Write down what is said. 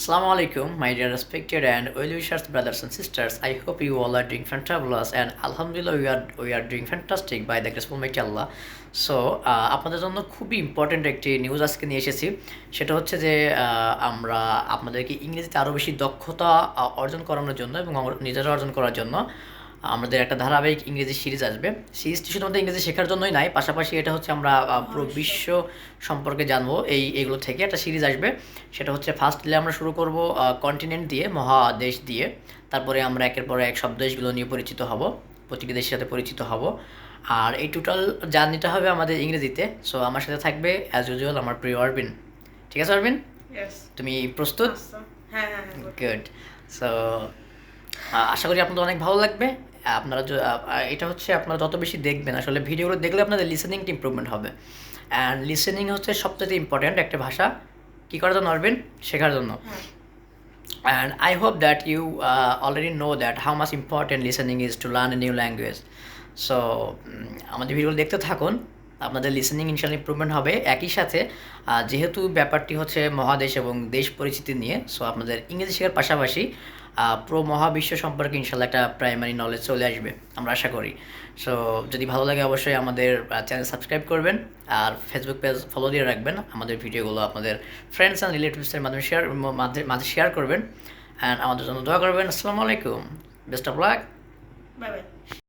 Assalamu alaikum, my dear respected and well wishers, brothers and sisters. I hope you all are doing fantabulous and Alhamdulillah we are we are doing fantastic by the grace of Almighty Allah. So আপনাদের জন্য খুবই important একটি news আজকে নিয়ে এসেছি সেটা হচ্ছে যে আমরা আপনাদেরকে ইংরেজিতে আরও বেশি দক্ষতা অর্জন করানোর জন্য এবং নিজেরা অর্জন করার জন্য আমাদের একটা ধারাবাহিক ইংরেজি সিরিজ আসবে। সিরিজটি শুধুমাত্র ইংরেজি শেখার জন্যই নাই পাশাপাশি এটা হচ্ছে আমরা পুরো বিশ্ব সম্পর্কে জানব এই এগুলো থেকে একটা সিরিজ আসবে। সেটা হচ্ছে ফার্স্টলি আমরা শুরু করব কন্টিনেন্ট দিয়ে মহাদেশ দিয়ে। তারপরে আমরা একের পর এক সব দেশগুলো নিয়ে পরিচিত হব প্রতিটি দেশের সাথে পরিচিত হব। আর এই টোটাল জার্নিটা হবে আমাদের ইংরেজিতে। সো আমার সাথে থাকবে অ্যাজ ইউজুয়াল আমার প্রিয় অরবিন। ঠিক আছে অরবিন? তুমি প্রস্তুত? হ্যাঁ হ্যাঁ হ্যাঁ গুড সো আশা করি আপনাদের অনেক ভালো লাগবে। আপনারা এটা হচ্ছে আপনারা যত বেশি দেখবেন আসলে ভিডিওগুলো দেখলে আপনাদের লিসেনিংটা ইম্প্রুভমেন্ট হবে। অ্যান্ড লিসেনিং হচ্ছে সবচেয়ে ইম্পর্ট্যান্ট একটা ভাষা। কী করার জন্য অরবিন শেখার জন্য। And I hope that you already know that how much how listening is to learn a new language so language. So আমাদের ভিডিওগুলো দেখতে থাকুন। আপনাদের লিসেনিং ইনশাল ইম্প্রুভমেন্ট হবে। একই সাথে যেহেতু ব্যাপারটি হচ্ছে মহাদেশ এবং দেশ পরিচিতি নিয়ে সো আপনাদের ইংরেজি শেখার পাশাপাশি পুরো মহাবিশ্ব সম্পর্কে ইনশাল্লাহ একটা প্রাইমারি নলেজ চলে আসবে, আমরা আশা করি। সো যদি ভালো লাগে অবশ্যই আমাদের চ্যানেল সাবস্ক্রাইব করবেন, আর ফেসবুক পেজ ফলো দিয়ে রাখবেন, আমাদের ভিডিওগুলো আপনাদের ফ্রেন্ডস অ্যান্ড রিলেটিভসের মাধ্যমে শেয়ার মাঝে মাঝে শেয়ার করবেন। অ্যান্ড আমাদের জন্য দোয়া করবেন। আসসালামু আলাইকুম। Best of luck bye bye